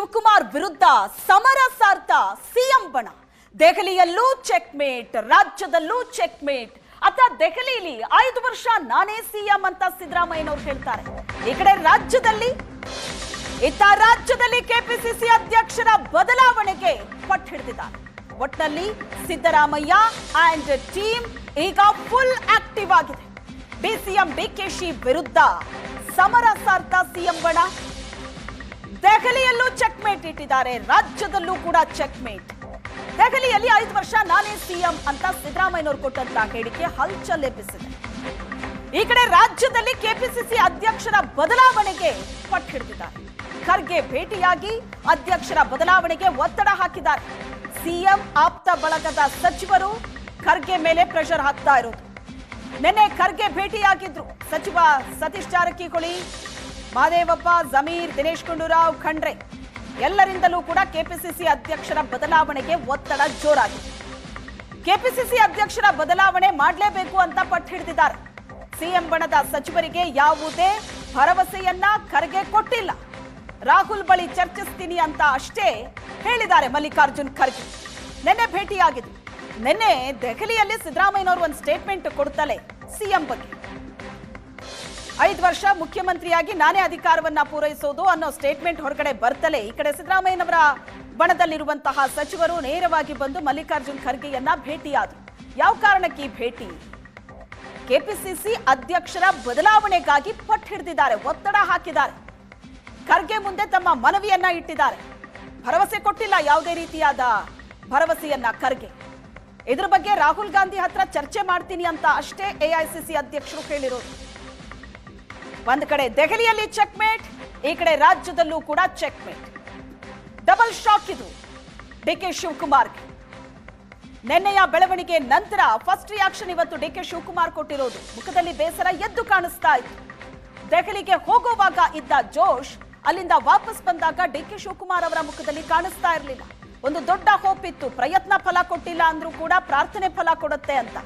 ಶಿವಕುಮಾರ್ ವಿರುದ್ಧ ಸಮರ ಸಾರ್ಥ ಸಿಎಂ ಬಣ. ದೆಹಲಿಯಲ್ಲೂ ಚೆಕ್ಮೇಟ್ ರಾಜ್ಯದಲ್ಲೂ ಚೆಕ್ಮೇಟ್ ಅತ್ತ ದೆಹಲಿಯಲ್ಲಿ ಐದು ವರ್ಷ ನಾನೇ ಸಿಎಂ ಅಂತ ಸಿದ್ದರಾಮಯ್ಯನವರು ಹೇಳ್ತಾರೆ. ಈ ಕಡೆ ರಾಜ್ಯದಲ್ಲಿ, ಇತ್ತ ರಾಜ್ಯದಲ್ಲಿ ಕೆಪಿಸಿಸಿ ಅಧ್ಯಕ್ಷರ ಬದಲಾವಣೆಗೆ ಪಟ್ಟು ಹಿಡಿದಿದ್ದಾರೆ. ಒಟ್ನಲ್ಲಿ ಸಿದ್ದರಾಮಯ್ಯ ಅಂಡ್ ಟೀಮ್ ಈಗ ಫುಲ್ ಆಕ್ಟಿವ್ ಆಗಿದೆ. ಡಿಸಿಎಂ ಡಿಕೆಶಿ ವಿರುದ್ಧ ಸಮರ ಸಾರ್ಥ ಸಿಎಂ ಬಣ. ದೆಹಲಿಯಲ್ಲೂ ಚೆಕ್ಮೇಟ್ ಇಟ್ಟಿದ್ದಾರೆ. ರಾಜ್ಯದಲ್ಲೂ ಕೂಡ ಚೆಕ್ಮೇಟ್ ದೆಹಲಿಯಲ್ಲಿ ಐದು ವರ್ಷ ನಾನೇ ಸಿಎಂ ಅಂತ ಸಿದ್ದರಾಮಯ್ಯನವರು ಕೊಟ್ಟಂತ ಹೇಳಿಕೆ ಹಲ್ಚಲ್ ಎಬ್ಬಿಸಿದೆ. ಈ ಕಡೆ ರಾಜ್ಯದಲ್ಲಿ ಕೆಪಿಸಿಸಿ ಅಧ್ಯಕ್ಷರ ಬದಲಾವಣೆಗೆ ಪಟ್ಟು ಹಿಡಿದಿದ್ದಾರೆ. ಖರ್ಗೆ ಭೇಟಿಯಾಗಿ ಅಧ್ಯಕ್ಷರ ಬದಲಾವಣೆಗೆ ಒತ್ತಡ ಹಾಕಿದ್ದಾರೆ. ಸಿಎಂ ಆಪ್ತ ಬಳಗದ ಸಚಿವರು ಖರ್ಗೆ ಮೇಲೆ ಪ್ರೆಷರ್ ಹಾಕ್ತಾ ಇರೋದು. ನಿನ್ನೆ ಖರ್ಗೆ ಭೇಟಿಯಾಗಿದ್ರು. ಸಚಿವ ಸತೀಶ್ ಜಾರಕಿಹೊಳಿ ಮಹದೇವಪ್ಪ ಜಮೀರ್, ದಿನೇಶ್ ಗುಂಡೂರಾವ್, ಖಂಡ್ರೆ. ಎಲ್ಲರಿಂದಲೂ ಕೂಡ ಕೆಪಿಸಿಸಿ ಅಧ್ಯಕ್ಷರ ಬದಲಾವಣೆಗೆ ಒತ್ತಡ ಜೋರಾಗಿದೆ. ಕೆಪಿಸಿಸಿ ಅಧ್ಯಕ್ಷರ ಬದಲಾವಣೆ ಮಾಡಲೇಬೇಕು ಅಂತ ಪಟ್ಟು ಹಿಡಿದಿದ್ದಾರೆ. ಸಿಎಂ ಬಣದ ಸಚಿವರಿಗೆ ಯಾವುದೇ ಭರವಸೆಯನ್ನ ಖರ್ಗೆ ಕೊಟ್ಟಿಲ್ಲ. ರಾಹುಲ್ ಬಳಿ ಚರ್ಚಿಸ್ತೀನಿ ಅಂತ ಅಷ್ಟೇ ಹೇಳಿದ್ದಾರೆ ಮಲ್ಲಿಕಾರ್ಜುನ್ ಖರ್ಗೆ. ನಿನ್ನೆ ಭೇಟಿಯಾಗಿದ್ರು ನಿನ್ನೆ ದೆಹಲಿಯಲ್ಲಿ ಸಿದ್ದರಾಮಯ್ಯನವರು ಒಂದು ಸ್ಟೇಟ್ಮೆಂಟ್ ಕೊಡ್ತಲೇ ಸಿಎಂ ಬಗ್ಗೆ. ಐದು ವರ್ಷ ಮುಖ್ಯಮಂತ್ರಿಯಾಗಿ ನಾನೇ ಅಧಿಕಾರವನ್ನ ಪೂರೈಸೋದು ಅನ್ನೋ ಸ್ಟೇಟ್ಮೆಂಟ್ ಹೊರಗಡೆ ಬರ್ತಲೇ, ಈ ಕಡೆ ಸಿದ್ದರಾಮಯ್ಯನವರ ಬಣದಲ್ಲಿರುವಂತಹ ಸಚಿವರು ನೇರವಾಗಿ ಬಂದು ಮಲ್ಲಿಕಾರ್ಜುನ್ ಖರ್ಗೆಯನ್ನ ಭೇಟಿಯಾದರು. ಯಾವ ಕಾರಣಕ್ಕೆ ಈ ಭೇಟಿ? ಕೆಪಿಸಿಸಿ ಅಧ್ಯಕ್ಷರ ಬದಲಾವಣೆಗಾಗಿ ಪಟ್ಟು ಹಿಡಿದಿದ್ದಾರೆ, ಒತ್ತಡ ಹಾಕಿದ್ದಾರೆ. ಖರ್ಗೆ ಮುಂದೆ ತಮ್ಮ ಮನವಿಯನ್ನ ಇಟ್ಟಿದ್ದಾರೆ. ಭರವಸೆ ಕೊಟ್ಟಿಲ್ಲ ಯಾವುದೇ ರೀತಿಯಾದ ಭರವಸೆಯನ್ನ ಖರ್ಗೆ. ಇದ್ರ ಬಗ್ಗೆ ರಾಹುಲ್ ಗಾಂಧಿ ಹತ್ರ ಚರ್ಚೆ ಮಾಡ್ತೀನಿ ಅಂತ ಅಷ್ಟೇ ಎಐಸಿಸಿ ಅಧ್ಯಕ್ಷರು ಹೇಳಿರೋದು. ಒಂದ್ ಕಡೆ ದೆಹಲಿಯಲ್ಲಿ ಚೆಕ್ಮೇಟ್ ಈ ಕಡೆ ರಾಜ್ಯದಲ್ಲೂ ಕೂಡ ಚೆಕ್ಮೇಟ್ ಡಬಲ್ ಶಾಕ್ ಇದು. ಡಿ ಕೆ ಶಿವಕುಮಾರ್ ನಿನ್ನೆಯ ಬೆಳವಣಿಗೆ ನಂತರ ಫಸ್ಟ್ ರಿಯಾಕ್ಷನ್ ಇವತ್ತು ಡಿ ಕೆ ಶಿವಕುಮಾರ್ ಕೊಟ್ಟಿರೋದು. ಮುಖದಲ್ಲಿ ಬೇಸರ ಎದ್ದು ಕಾಣಿಸ್ತಾ ಇತ್ತು. ದೆಹಲಿಗೆ ಹೋಗುವಾಗ ಇದ್ದ ಜೋಶ್ ಅಲ್ಲಿಂದ ವಾಪಸ್ ಬಂದಾಗ ಡಿಕೆ ಶಿವಕುಮಾರ್ ಅವರ ಮುಖದಲ್ಲಿ ಕಾಣಿಸ್ತಾ ಇರಲಿಲ್ಲ. ಒಂದು ದೊಡ್ಡ ಹೋಪ್ ಇತ್ತು. ಪ್ರಯತ್ನ ಫಲ ಕೊಟ್ಟಿಲ್ಲ ಅಂದ್ರೂ ಕೂಡ ಪ್ರಾರ್ಥನೆ ಫಲ ಕೊಡುತ್ತೆ ಅಂತ.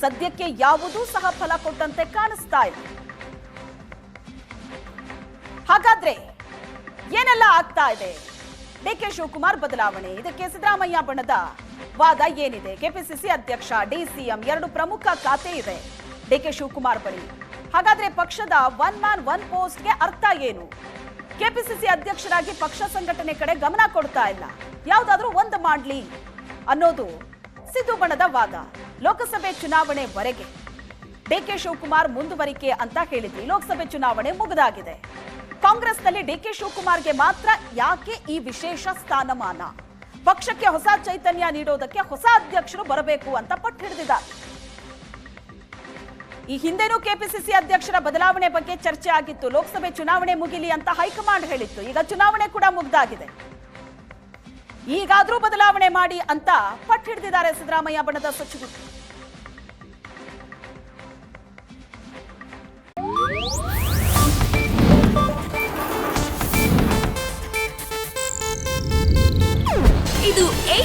ಸದ್ಯಕ್ಕೆ ಯಾವುದೂ ಸಹ ಫಲ ಕೊಟ್ಟಂತೆ ಕಾಣಿಸ್ತಾ ಇಲ್ಲ. ಹಾಗಾದ್ರೆ ಏನೆಲ್ಲ ಆಗ್ತಾ ಇದೆ? ಡಿ ಕೆ ಶಿವಕುಮಾರ್ ಬದಲಾವಣೆ. ಇದಕ್ಕೆ ಸಿದ್ದರಾಮಯ್ಯ ಬಣದ ವಾದ ಏನಿದೆ? ಕೆಪಿಸಿಸಿ ಅಧ್ಯಕ್ಷ, ಡಿಸಿಎಂ ಎರಡು ಪ್ರಮುಖ ಖಾತೆ ಇದೆ ಡಿ ಕೆ ಶಿವಕುಮಾರ್ ಬಳಿ. ಹಾಗಾದ್ರೆ ಪಕ್ಷದ ಒನ್ ಮ್ಯಾನ್, ಒನ್ ಪೋಸ್ಟ್ಗೆ ಅರ್ಥ ಏನು? ಕೆಪಿಸಿಸಿ ಅಧ್ಯಕ್ಷರಾಗಿ ಪಕ್ಷ ಸಂಘಟನೆ ಕಡೆ ಗಮನ ಕೊಡ್ತಾ ಇಲ್ಲ. ಯಾವುದಾದ್ರೂ ಒಂದು ಮಾಡ್ಲಿ ಅನ್ನೋದು ಸಿದ್ದು ಬಣದ ವಾದ. ಲೋಕಸಭೆ ಚುನಾವಣೆವರೆಗೆ ಡಿಕೆ ಶಿವಕುಮಾರ್ ಮುಂದುವರಿಕೆ ಅಂತ ಹೇಳಿದ್ವಿ ಲೋಕಸಭೆ ಚುನಾವಣೆ ಮುಗಿದಾಗಿದೆ. ಕಾಂಗ್ರೆಸ್ನಲ್ಲಿ ಡಿಕೆ ಶಿವಕುಮಾರ್ಗೆ ಮಾತ್ರ ಯಾಕೆ ಈ ವಿಶೇಷ ಸ್ಥಾನಮಾನ? ಪಕ್ಷಕ್ಕೆ ಹೊಸ ಚೈತನ್ಯ ನೀಡೋದಕ್ಕೆ ಹೊಸ ಅಧ್ಯಕ್ಷರು ಬರಬೇಕು ಅಂತ ಪಟ್ಟು ಹಿಡಿದಿದ್ದಾರೆ. ಈ ಹಿಂದೆನೂ ಕೆಪಿಸಿಸಿ ಅಧ್ಯಕ್ಷರ ಬದಲಾವಣೆ ಬಗ್ಗೆ ಚರ್ಚೆ ಆಗಿತ್ತು. ಲೋಕಸಭೆ ಚುನಾವಣೆ ಮುಗಿಲಿ ಅಂತ ಹೈಕಮಾಂಡ್ ಹೇಳಿತ್ತು. ಈಗ ಚುನಾವಣೆ ಕೂಡ ಮುಗ್ದಾಗಿದೆ. ಈಗಾದ್ರೂ ಬದಲಾವಣೆ ಮಾಡಿ ಅಂತ ಪಟ್ಟು ಹಿಡಿದಿದ್ದಾರೆ ಸಿದ್ದರಾಮಯ್ಯ ಬಣದ ಸಚಿವರು.